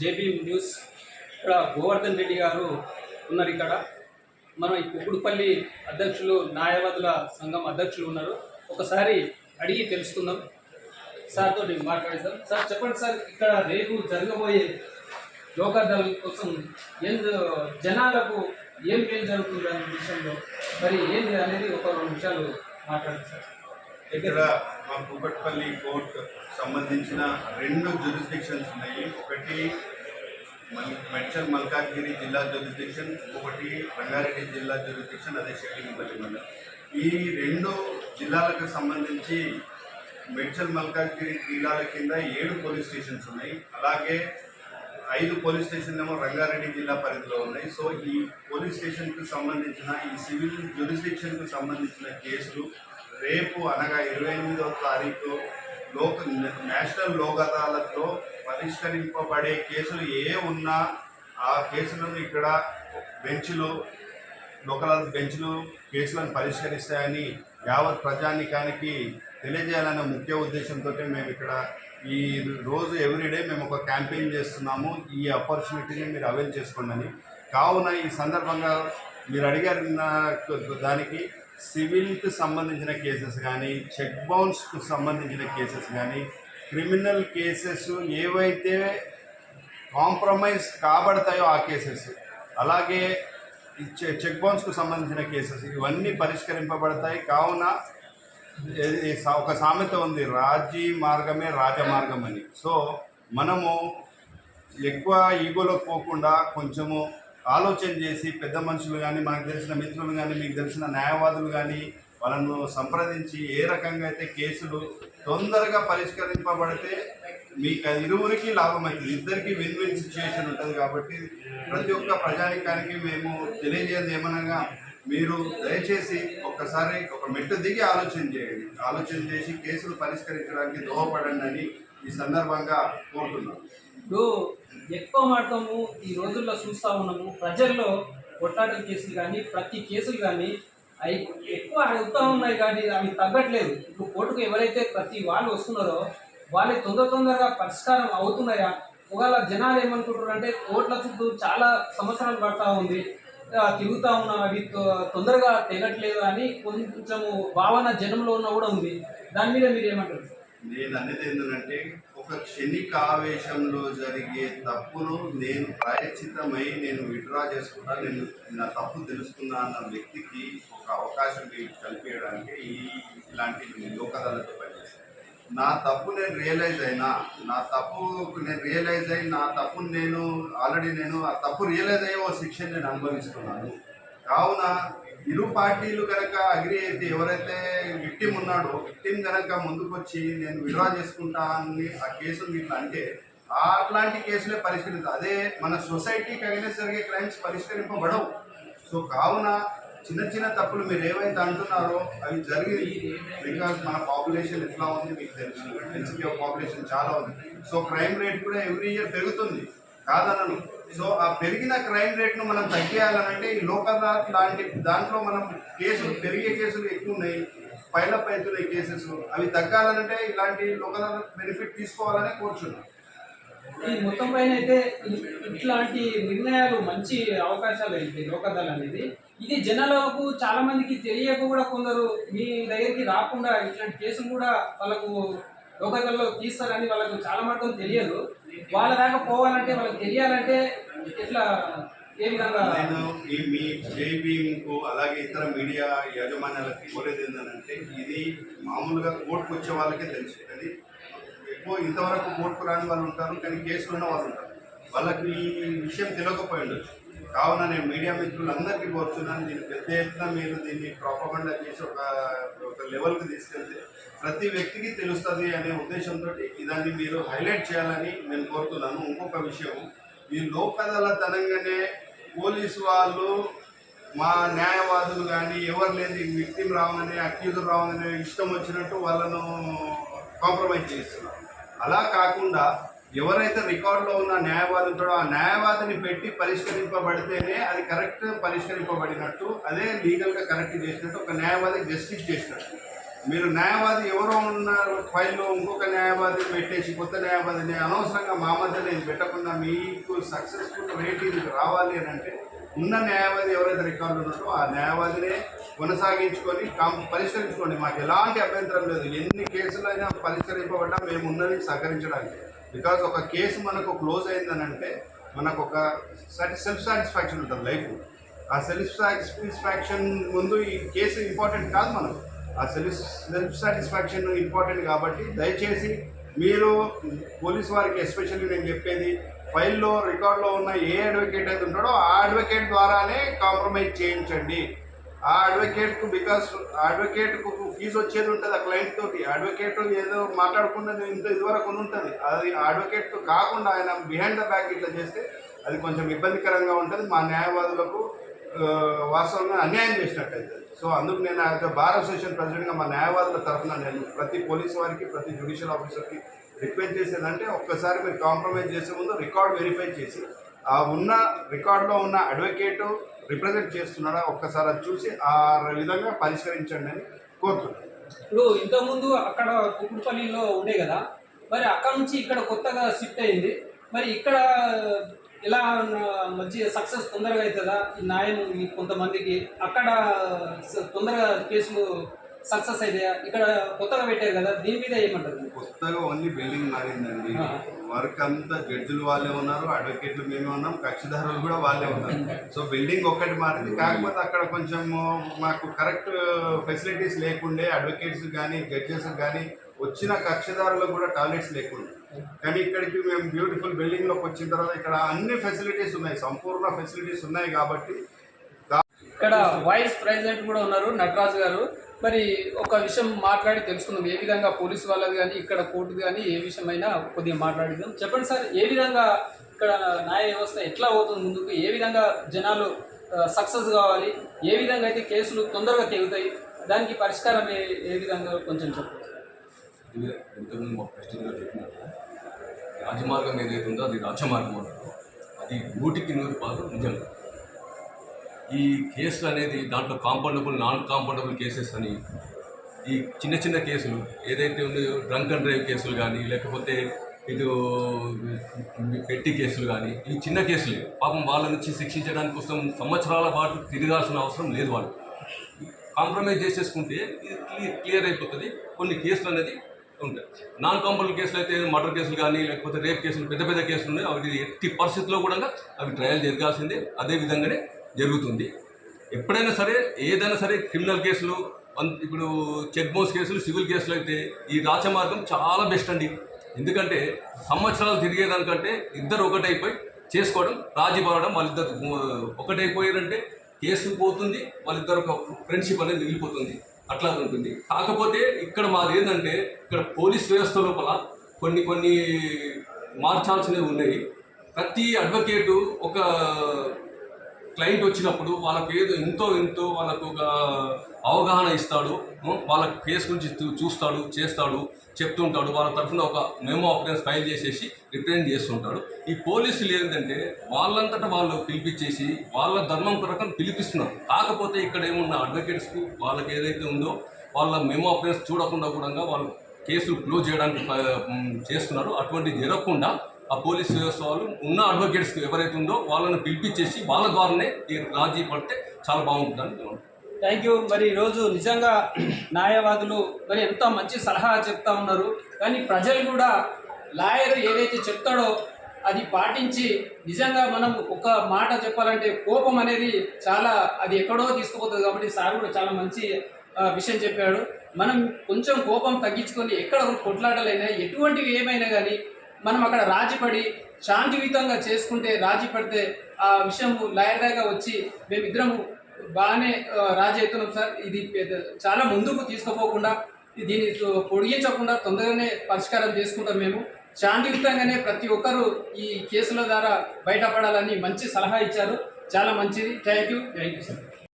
JB news ఇక్కడ గోవర్ధన్ రెడ్డి గారు ఉన్నారు ఇక్కడ. మనం ఈ అధ్యక్షులు న్యాయవాదుల సంఘం అధ్యక్షులు ఉన్నారు. ఒకసారి అడిగి తెలుసుకుందాం. సార్తో నేను మాట్లాడేద్దాం సార్. చెప్పండి సార్ ఇక్కడ రేపు జరగబోయే లోకార్థాల కోసం ఏం జనాలకు ఏం ఏం జరుగుతుంది అనే విషయంలో మరి ఏంది అనేది ఒక రెండు నిమిషాలు మాట్లాడండి సార్. ఇక్కడ మా కూకట్పల్లి కోర్టు సంబంధించిన రెండు జ్యూరిస్డిక్షన్స్ ఉన్నాయి. ఒకటి మల్- మెడ్చల్ మల్కాజ్గిరి జిల్లా జ్యూరిస్డిక్షన్ ఒకటి రంగారెడ్డి జిల్లా జ్యూరిస్డిక్షన్ అదే షెట్టింగ్పల్లి మండలం. ఈ రెండు జిల్లాలకు సంబంధించి మెడ్చల్ మల్కాజ్గిరి జిల్లాల కింద ఏడు పోలీస్ స్టేషన్స్ ఉన్నాయి. అలాగే ఐదు పోలీస్ స్టేషన్లు ఏమో రంగారెడ్డి జిల్లా పరిధిలో ఉన్నాయి. సో ఈ పోలీస్ స్టేషన్కు సంబంధించిన ఈ సివిల్ జ్యూరిస్డిక్షన్కు సంబంధించిన కేసులు రేపు అనగా ఇరవై ఎనిమిదవ తారీఖు లోక నేషనల్ లోక్ అదాలత్లో పరిష్కరింపబడే కేసులు ఏ ఉన్నా ఆ కేసులను ఇక్కడ బెంచ్లో లోకల్ బెంచ్లు కేసులను పరిష్కరిస్తాయని యావత్ ప్రజానికానికి తెలియజేయాలనే ముఖ్య ఉద్దేశంతో మేము ఇక్కడ ఈ రోజు ఎవ్రీడే మేము ఒక క్యాంపెయిన్ చేస్తున్నాము. ఈ ఆపర్చునిటీని మీరు అవైల్ చేసుకోండి అని. కావున ఈ సందర్భంగా మీరు అడిగారు దానికి సివిల్కి సంబంధించిన కేసెస్ కానీ చెక్ బౌన్స్కు సంబంధించిన కేసెస్ కానీ క్రిమినల్ కేసెస్ ఏవైతే కాంప్రమైజ్ కాబడతాయో ఆ కేసెస్ అలాగే చెక్ బౌన్స్కు సంబంధించిన కేసెస్ ఇవన్నీ పరిష్కరింపబడతాయి. కావున ఒక సామెత ఉంది రాజీ మార్గమే రాజమార్గం అని. సో మనము ఎక్కువ ఈగోలోకి పోకుండా కొంచెము ఆలోచన చేసి పెద్ద మనుషులు కానీ మనకు తెలిసిన మిత్రులు కానీ మీకు తెలిసిన న్యాయవాదులు కానీ వాళ్ళను సంప్రదించి ఏ రకంగా అయితే కేసులు తొందరగా పరిష్కరింపబడితే మీకు ఇరువురికి లాభం అవుతుంది ఇద్దరికి విన్ విన్ సిచ్యుయేషన్ ఉంటుంది కాబట్టి ప్రతి ఒక్క ప్రజానికానికి మేము తెలియజేది ఏమనగా మీరు దయచేసి ఒక్కసారి ఒక మెట్టు దిగి ఆలోచన చేయండి. ఆలోచన చేసి కేసులు పరిష్కరించడానికి దోహపడండి అని ఈ సందర్భంగా కోరుతున్నాను. ఇప్పుడు ఎక్కువ మాటము ఈ రోజుల్లో చూస్తూ ఉన్నాము. ప్రజల్లో కొట్లాటల కేసులు కానీ ప్రతి కేసులు కానీ అవి ఎక్కువ అడుగుతూ ఉన్నాయి కానీ అవి తగ్గట్లేదు. ఇప్పుడు కోర్టుకు ఎవరైతే ప్రతి వాళ్ళు వస్తున్నారో వాళ్ళు తొందర తొందరగా పరిష్కారం అవుతున్నాయా? ఒకవేళ జనాలు ఏమనుకుంటున్నారు అంటే కోర్టుల చుట్టూ చాలా సంవత్సరాలు పడతా ఉంది. తిరుగుతా ఉన్నాం. అవి తొ- తొందరగా తెగట్లేదు అని కొంచెము భావన జనంలో ఉన్న కూడా ఉంది. దాని మీద మీరు ఏమంటారు? నేను అనేది ఏంటంటే ఒక క్షణిక ఆవేశంలో జరిగే తప్పును నేను ప్రాయచితమై నేను విడ్రా చేసుకున్నా నేను నా తప్పు తెలుసుకున్నా అన్న వ్యక్తికి ఒక అవకాశం కల్పించడానికి ఈ ఇలాంటి లోకదాలతో నా తప్పు నేను రియలైజ్ అయినా నా తప్పు నేను రియలైజ్ అయి నా తప్పును నేను ఆల్రెడీ నేను ఆ తప్పు రియలైజ్ అయ్యే ఓ శిక్షను నేను అనుభవిస్తున్నాను. కావున ఇరు పార్టీలు కనుక అగ్రి అయితే ఎవరైతే విక్టిమ్ ఉన్నాడో విక్టిమ్ కనుక ముందుకొచ్చి నేను విడ్రా చేసుకుంటా అని ఆ కేసులు ఇట్లా అంటే ఆ అట్లాంటి కేసులే పరిష్కరించాలి అదే మన సొసైటీకి అగైనెస్ట్ జరిగే క్రైమ్స్ పరిష్కరింపబడవు. సో కావున చిన్న చిన్న తప్పులు మీరు ఏవైతే అంటున్నారో అవి జరిగి బికాజ్ మన పాపులేషన్ ఎట్లా ఉంది మీకు తెలుసు. డెన్సిటీ పాపులేషన్ చాలా ఉంది. సో క్రైమ్ రేట్ కూడా ఎవ్రీ ఇయర్ పెరుగుతుంది. కాదనను. సో ఆ పెరిగిన క్రైమ్ రేట్ను మనం తగ్గియాలనంటే ఈ లోకల్ లాంటి దాంట్లో మనం కేసులు పెరిగే కేసులు ఎక్కువ ఉన్నాయి పైలప్ అవుతున్నాయి కేసెస్ అవి తగ్గాలనంటే ఇలాంటి లోకల్ బెనిఫిట్ తీసుకోవాలని కోరుచున్నాం. ఈ మొత్తం పైన అయితే ఇట్లాంటి నిర్ణయాలు మంచి అవకాశాలు అయితే లోకదళ అనేది ఇది జనాలకు చాలా మందికి తెలియక కూడా కొందరు మీ దగ్గరికి రాకుండా ఇట్లాంటి కేసులు కూడా వాళ్ళకు లోకల్లో తీస్తారని వాళ్ళకు చాలా మటుకు తెలియదు. వాళ్ళ దాకా పోవాలంటే వాళ్ళకి తెలియాలంటే ఎట్లా ఏ విధంగా? నేను మీ జేబీకు అలాగే ఇతర మీడియా యాజమాన్యాలకి కోరేది ఏంటంటే ఇది మామూలుగా కోర్టుకు వచ్చే వాళ్ళకే తెలుసు. కానీ ఎక్కువ ఇంతవరకు కోర్టుకు రాని వాళ్ళు ఉంటారు కానీ కేసులు ఉన్న వాళ్ళు ఉంటారు. వాళ్ళకి ఈ విషయం తెలియకపోయి ఉండొచ్చు. కావున నేను మీడియా మిత్రులందరికీ కోరుతున్నాను దీన్ని పెద్ద ఎత్తున మీరు దీన్ని ప్రాపగండా చేసి ఒక ఒక లెవెల్కి తీసుకెళ్తే ప్రతి వ్యక్తికి తెలుస్తుంది అనే ఉద్దేశంతో దాన్ని మీరు హైలైట్ చేయాలని నేను కోరుతున్నాను. ఇంకొక విషయం ఈ లోకదల తనంగానే పోలీసు వాళ్ళు మా న్యాయవాదులు కానీ ఎవరు లేని విక్టిమ్ రావని అక్యూజర్ రావగానే ఇష్టం వచ్చినట్టు వాళ్ళను కాంప్రమైజ్ చేస్తున్నారు. అలా కాకుండా ఎవరైతే రికార్డులో ఉన్న న్యాయవాది ఉంటాడో ఆ న్యాయవాదిని పెట్టి పరిష్కరింపబడితేనే అది కరెక్ట్ పరిష్కరింపబడినట్టు అదే లీగల్గా కరెక్ట్ చేసినట్టు ఒక న్యాయవాది జస్టిస్ చేసినట్టు. మీరు న్యాయవాది ఎవరో ఉన్నారు ఫైల్లో ఇంకొక న్యాయవాది పెట్టేసి కొత్త న్యాయవాదిని అనవసరంగా మా మధ్య నేను పెట్టకుండా మీకు సక్సెస్ఫుల్ రేటింగ్ రావాలి అని అంటే ఉన్న న్యాయవాది ఎవరైతే రికార్డు ఉన్నారో ఆ న్యాయవాదినే కొనసాగించుకొని కాం పరిష్కరించుకోండి. మాకు ఎలాంటి అభ్యంతరం లేదు. ఎన్ని కేసులైనా పరిష్కరింపబడ్డా మేము ఉన్నది సహకరించడానికి. బికాజ్ ఒక కేసు మనకు క్లోజ్ అయిందనంటే మనకు ఒక సెల్ఫ్ సాటిస్ఫాక్షన్ ఉంటుంది లైఫ్ ఆ సెల్ఫ్ సాటిస్ఫాక్షన్ ముందు ఈ కేసు ఇంపార్టెంట్ కాదు మనకు. ఆ సెల్ఫ్ సెల్ఫ్ సాటిస్ఫాక్షన్ ఇంపార్టెంట్ కాబట్టి దయచేసి మీరు పోలీస్ వారికి ఎస్పెషల్లీ నేను చెప్పేది ఫైల్లో రికార్డులో ఉన్న ఏ అడ్వకేట్ అయితే ఉంటాడో ఆ అడ్వకేట్ ద్వారానే కాంప్రమైజ్ చేయించండి. ఆ అడ్వకేట్కు బికాస్ అడ్వకేట్కు ఫీజు వచ్చేది ఉంటుంది ఆ క్లయింట్ తోటి. అడ్వకేట్ ఏదో మాట్లాడుకున్నది ఇంత ఇదివరకు ఉంటుంది. అది అడ్వకేట్ కాకుండా ఆయన బిహైండ్ ద బ్యాక్ ఇట్లా చేస్తే అది కొంచెం ఇబ్బందికరంగా ఉంటుంది. మా న్యాయవాదులకు వాస్తవంగా అన్యాయం చేసినట్టయితే సో అందుకు నేను యాజ్ అ బార్ అసోసియేషన్ ప్రెసిడెంట్గా మా న్యాయవాదుల తరఫున నేను ప్రతి పోలీస్ వారికి ప్రతి జ్యుడిషియల్ ఆఫీసర్కి రిక్వెస్ట్ చేసేదంటే ఒక్కసారి మీరు కాంప్రమైజ్ చేసే ముందు రికార్డ్ వెరిఫై చేసి ఉన్న రికార్డులో ఉన్న అడ్వకేట్ రిప్రజెంట్ చేస్తున్నాడా ఒక్కసారి అది చూసి ఆ విధంగా పరిష్కరించండి అని కోరుతున్నాను. ఇప్పుడు ఇంతకుముందు అక్కడ కుకుడుపల్లిలో ఉండే కదా మరి అక్కడ నుంచి ఇక్కడ కొత్తగా షిఫ్ట్ అయింది. మరి ఇక్కడ ఎలా మంచి సక్సెస్ తొందరగా అవుతుందా? ఈ న్యాయం కొంతమందికి అక్కడ తొందరగా కేసులు సక్సెస్ అవుతాయా ఇక్కడ కొత్తగా పెట్టారు కదా దీని మీద ఏమంటారు? కొత్తగా ఓన్లీ బిల్డింగ్ మారిందండి. ఆ. వర్క్ అంతా జడ్జిలు వాళ్ళే ఉన్నారు అడ్వకేట్లు మేమే ఉన్నాం కక్షిదారులు కూడా వాళ్ళే ఉన్నారు. సో బిల్డింగ్ ఒక్కటి మారింది. కాకపోతే అక్కడ కొంచెం మాకు కరెక్ట్ ఫెసిలిటీస్ లేకుండే అడ్వకేట్స్ కానీ జడ్జెస్ కానీ వచ్చిన కక్షిదారులకు కూడా టాయిలెట్స్ లేకుండా. కానీ ఇక్కడికి మేము బ్యూటిఫుల్ బిల్డింగ్లోకి వచ్చిన తర్వాత ఇక్కడ అన్ని ఫెసిలిటీస్ ఉన్నాయి సంపూర్ణ ఫెసిలిటీస్ ఉన్నాయి కాబట్టి ఇక్కడ వైస్ ప్రెసిడెంట్ కూడా ఉన్నారు నటరాజు గారు. మరి ఒక విషయం మాట్లాడి తెలుసుకుందాం. ఏ విధంగా పోలీసు వాళ్ళది కానీ ఇక్కడ కోర్టు కానీ ఏ విషయమైనా కొద్దిగా మాట్లాడిద్దాం. చెప్పండి సార్ ఏ విధంగా ఇక్కడ న్యాయ వ్యవస్థ ఎట్లా అవుతుంది ముందుకు? ఏ విధంగా జనాలు సక్సెస్ కావాలి? ఏ విధంగా అయితే కేసులు తొందరగా తెగుతాయి? దానికి పరిష్కారం ఏ ఏ విధంగా కొంచెం చెప్పండి ఇంతకుముందు మా చెప్పినట్టు రాజమార్గం ఏదైతే ఉందో అది రాజమార్గం అది నూటికి నూరు పాలు నిజం ఈ కేసులు అనేది దాంట్లో కాంపౌండబుల్ నాన్ కాంపౌండబుల్ కేసెస్ అని ఈ చిన్న చిన్న కేసులు ఏదైతే ఉన్నాయో డ్రంక్ అండ్ డ్రైవ్ కేసులు కానీ లేకపోతే ఇది పెట్టి కేసులు కానీ ఈ చిన్న కేసులే. పాపం వాళ్ళ నుంచి శిక్షించడానికి కోసం సంవత్సరాల పాటు తిరగాల్సిన అవసరం లేదు వాళ్ళు కాంప్రమైజ్ చేసేసుకుంటే ఇది క్లియర్ క్లియర్ అయిపోతుంది. కొన్ని కేసులు అనేది ఉంటాయి. నాన్ కాంపౌండ్ కేసులు అయితే మర్డర్ కేసులు కానీ లేకపోతే రేప్ కేసులు పెద్ద పెద్ద కేసులు ఉన్నాయి. అవి ఎట్టి పరిస్థితుల్లో కూడా అవి ట్రయల్ జరగాల్సిందే. అదే విధంగానే జరుగుతుంది. ఎప్పుడైనా సరే ఏదైనా సరే క్రిమినల్ కేసులు ఇప్పుడు చెక్ బౌన్స్ కేసులు సివిల్ కేసులు అయితే ఈ రాచమార్గం చాలా బెస్ట్ అండి. ఎందుకంటే సంవత్సరాలు తిరిగేదానికంటే ఇద్దరు ఒకటైపోయి చేసుకోవడం రాజీ పడడం వాళ్ళిద్దరు ఒకటైపోయారంటే కేసు పోతుంది వాళ్ళిద్దరు ఒక ఫ్రెండ్షిప్ అనేది మిగిలిపోతుంది. అట్లా ఉంటుంది. కాకపోతే ఇక్కడ మాది ఏంటంటే ఇక్కడ పోలీస్ వ్యవస్థ లోపల కొన్ని కొన్ని మార్చాల్సినవి ఉన్నాయి. ప్రతి అడ్వకేటు ఒక క్లయింట్ వచ్చినప్పుడు వాళ్ళకు ఏదో ఎంతో ఎంతో వాళ్ళకు ఒక అవగాహన ఇస్తాడు వాళ్ళ కేసు గురించి చూస్తాడు చేస్తాడు చెప్తుంటాడు వాళ్ళ తరఫున ఒక మెమో అఫిడెన్స్ ఫైల్ చేసేసి రిప్రజెంట్ చేస్తుంటాడు. ఈ పోలీసులు ఏంటంటే వాళ్ళంతటా వాళ్ళు పిలిపించేసి వాళ్ళ ధర్మం ప్రకారం పిలిపిస్తున్నారు. కాకపోతే ఇక్కడ ఏమున్న అడ్వకేట్స్కు వాళ్ళకి ఏదైతే ఉందో వాళ్ళ మెమో అఫిడెన్స్ చూడకుండా కూడా వాళ్ళు కేసులు క్లోజ్ చేయడానికి చేస్తున్నారు. అటువంటి జరగకుండా ఆ పోలీస్ వ్యవస్థ వాళ్ళు ఉన్న అడ్వకేట్స్ ఎవరైతే ఉందో వాళ్ళని పిలిపించేసి వాళ్ళ ద్వారానే రాజీ పడితే చాలా బాగుంటుందని థ్యాంక్ యూ మరి ఈరోజు నిజంగా న్యాయవాదులు మరి ఎంత మంచి సలహా చెప్తా ఉన్నారు. కానీ ప్రజలు కూడా లాయర్ ఏదైతే చెప్తాడో అది పాటించి నిజంగా మనం ఒక మాట చెప్పాలంటే కోపం అనేది చాలా అది ఎక్కడో తీసుకుపోతుంది కాబట్టి సార్ కూడా చాలా మంచి విషయం చెప్పాడు. మనం కొంచెం కోపం తగ్గించుకొని ఎక్కడ కొట్లాటలైనా ఎటువంటివి ఏమైనా కానీ మనం అక్కడ రాజీపడి శాంతియుతంగా చేసుకుంటే రాజీ పడితే ఆ విషయం లాయర్ దాకా వచ్చి మేమిద్దరము బాగానే రాజీ అవుతున్నాం సార్. ఇది పెద్ద- చాలా ముందుకు తీసుకుపోకుండా దీన్ని పొడిగించకుండా తొందరగానే పరిష్కారం చేసుకుంటాం మేము. శాంతియుతంగానే ప్రతి ఒక్కరూ ఈ కేసుల ద్వారా బయటపడాలని మంచి సలహా ఇచ్చారు. చాలా మంచిది. Thank you. Thank you sir.